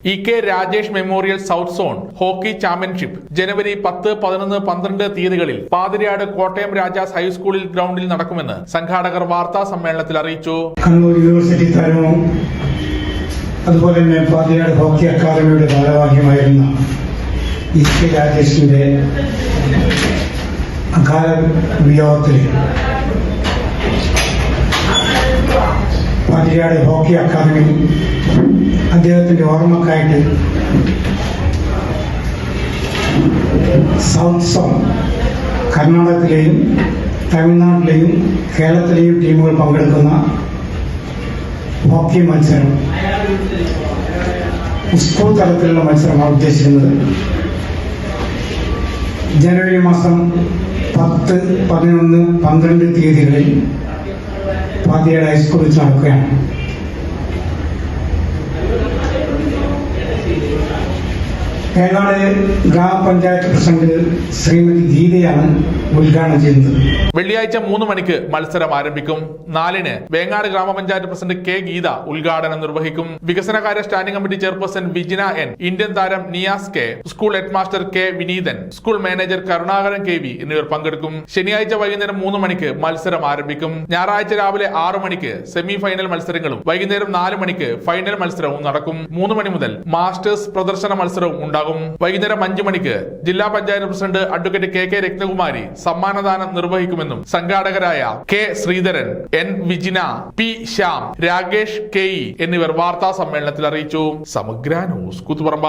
E K Rajesh memorial south zone hockey championship ജനുവരി പത്ത് പതിനൊന്ന് പന്ത്രണ്ട് തീയതികളിൽ പാതിരിയാട് കോട്ടയം രാജാസ് ഹൈസ്കൂളിൽ ഗ്രൗണ്ടിൽ നടക്കുമെന്ന് സംഘാടകർ വാർത്താ സമ്മേളനത്തിൽ അറിയിച്ചു. കണ്ണൂർ യൂണിവേഴ്സിറ്റി താരവും അതുപോലെ തന്നെ പാതിരിയാട് ഹോക്കി അക്കാദമിയുടെ ഭാരവാഹിയുമായിരുന്ന ഇ കെ രാജേഷിന്റെ അകാല വിയോഗത്തിൽ പാതിയാട് ഹോക്കി അക്കാദമി അദ്ദേഹത്തിന്റെ ഓർമ്മക്കായിട്ട് സൗത്ത് സോൺ കർണാടകത്തിലെയും തമിഴ്നാട്ടിലെയും കേരളത്തിലെയും ടീമുകൾ പങ്കെടുക്കുന്ന ഹോക്കി മത്സരം. സ്കൂൾ തലത്തിലുള്ള മത്സരമാണ് ഉദ്ദേശിക്കുന്നത്. ജനുവരി മാസം പത്ത് പതിനൊന്ന് പന്ത്രണ്ട് തീയതികളിൽ പാതിയാട് ഹൈസ്കൂളിൽ നടക്കുകയാണ് വേങ്ങാട് ഗ്രാമപഞ്ചായത്ത് പ്രസിഡന്റ് ശ്രീമതി ഗീതയാണ് ഉദ്ഘാടനം ചെയ്യുന്നത്. വെള്ളിയാഴ്ച മൂന്ന് മണിക്ക് മത്സരം ആരംഭിക്കും. നാലിന് വേങ്ങാട് ഗ്രാമപഞ്ചായത്ത് പ്രസിഡന്റ് കെ ഗീത ഉദ്ഘാടനം നിർവഹിക്കും. വികസനകാര്യ standing committee chairperson Vijina N Indian താരം Niyas K school head master K Vineethan school manager Karunakaran K V എന്നിവർ പങ്കെടുക്കും. ശനിയാഴ്ച വൈകുന്നേരം മൂന്ന് മണിക്ക് മത്സരം ആരംഭിക്കും. ഞായറാഴ്ച രാവിലെ ആറ് മണിക്ക് സെമി ഫൈനൽ മത്സരങ്ങളും വൈകുന്നേരം നാല് മണിക്ക് ഫൈനൽ മത്സരവും നടക്കും. മൂന്ന് മണി മുതൽ മാസ്റ്റേഴ്സ് പ്രദർശന മത്സരവും ഉണ്ടാകും. വൈകുന്നേരം അഞ്ചു മണിക്ക് ജില്ലാ panchayat president advocate K K Rathnakumari സമ്മാനദാനം നിർവഹിക്കുമെന്നും സംഘാടകരായ K Sreedharan N Vijina P Shyam Rakesh K എന്നിവർ വാർത്താ സമ്മേളനത്തിൽ അറിയിച്ചു. സമഗ്ര ന്യൂസ് കുത്തുപറമ്പ.